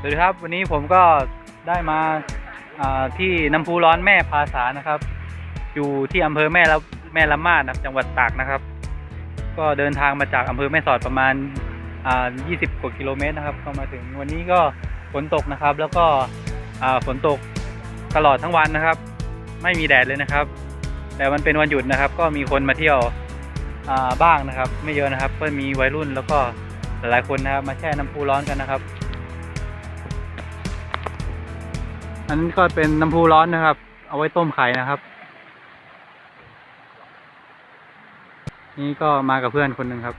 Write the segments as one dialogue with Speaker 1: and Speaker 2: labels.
Speaker 1: สวัสดีครับ วันนี้ผมก็ได้มาที่น้ำพุร้อนแม่ภาษานะครับ อยู่ที่อำเภอแม่ละแม่ละมาดนะครับจังหวัดตากนะครับ ก็เดินทางมาจากอำเภอแม่สอดประมาณ 20 กว่ากิโลเมตรนะครับ ก็มาถึงวันนี้ก็ฝนตกนะครับ แล้วก็ฝนตกตลอดทั้งวันนะครับ ไม่มีแดดเลยนะครับ แต่มันเป็นวันหยุดนะครับ ก็มีคนมาเที่ยวบ้างนะครับ ไม่เยอะนะครับ ก็มีวัยรุ่นแล้วก็หลายคนนะครับมาแช่น้ำพุร้อนกันนะครับ อันนี้ก็เป็นน้ำพุร้อนนะครับ เอาไว้ต้มไข่นะครับ นี่ก็มากับเพื่อนคนหนึ่งครับ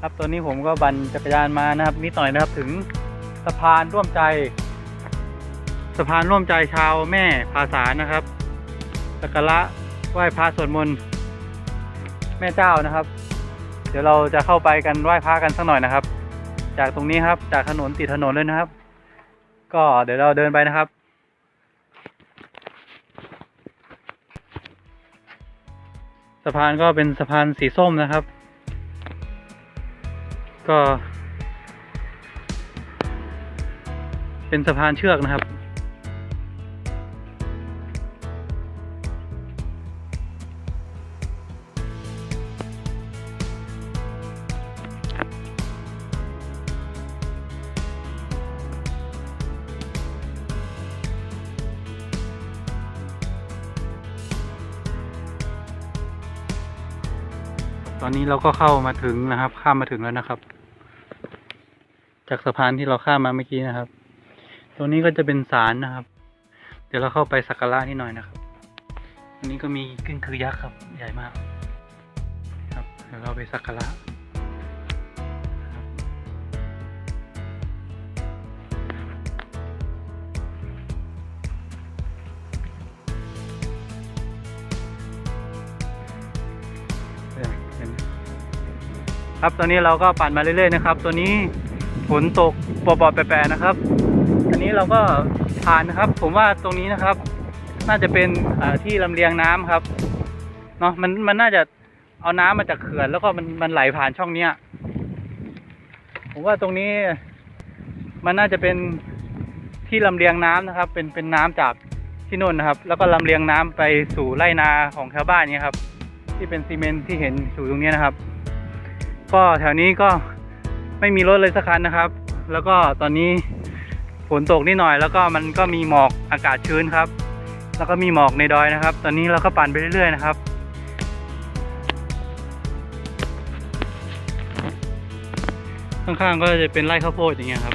Speaker 1: ครับตอนนี้ผมก็บันจักรยานมานะครับนิดหน่อยนะครับถึงสะพานร่วมใจ สะพานร่วมใจชาวแม่ภาษานะครับสักการะไหว้พระสวดมนต์แม่เจ้านะครับ เดี๋ยวเราจะเข้าไปกันไหว้พระกันสักหน่อยนะครับ จากตรงนี้ครับ จากถนนติดถนนเลยนะครับ ก็เดี๋ยวเราเดินไปนะครับสะพานก็เป็นสะพานสีส้มนะครับ ก็ เป็นสะพานเชือกนะครับ ตอนนี้เราก็เข้ามาถึงนะครับ ข้ามมาถึงแล้วนะครับ จากสะพานที่เราข้ามมาเมื่อกี้นะครับ ตรงนี้ก็จะเป็นศาลนะครับ เดี๋ยวเราเข้าไปสักการะนิดหน่อยนะครับอันนี้ก็มีกึ่งคือยักษ์ครับ ใหญ่มาก ครับเดี๋ยวเราไปสักการะ ครับตอนนี้เราก็ปั่นมาเรื่อยๆนะครับ ตัวนี้ฝนตกปอๆแปรๆนะครับอันนี้เราก็ผ่านนะครับ ผมว่าตรงนี้นะครับ น่าจะเป็นที่ลำเลียงน้ำครับเนาะมันมันน่าจะเอาน้ำมาจากเขื่อนแล้วก็มันมันไหลผ่านช่องเนี้ยผมว่าตรงนี้มันน่าจะเป็นที่ลำเลียงน้ำนะครับ เป็นเป็นน้ำจากที่นู่นนะครับ แล้วก็ลำเลียงน้ำไปสู่ไร่นาของชาวบ้านเนี่ยครับ ที่เป็นซีเมนที่เห็นอยู่ตรงนี้นะครับ ก็แถวนี้ก็ไม่มีรถเลยสักคันนะครับ แล้วก็ตอนนี้ฝนตกนิดหน่อย แล้วก็มันก็มีหมอกอากาศชื้นครับ แล้วก็มีหมอกในดอยนะครับ ตอนนี้เราก็ปั่นไปเรื่อยๆนะครับข้างๆก็จะเป็นไร่ข้าวโพดอย่างเงี้ยครับ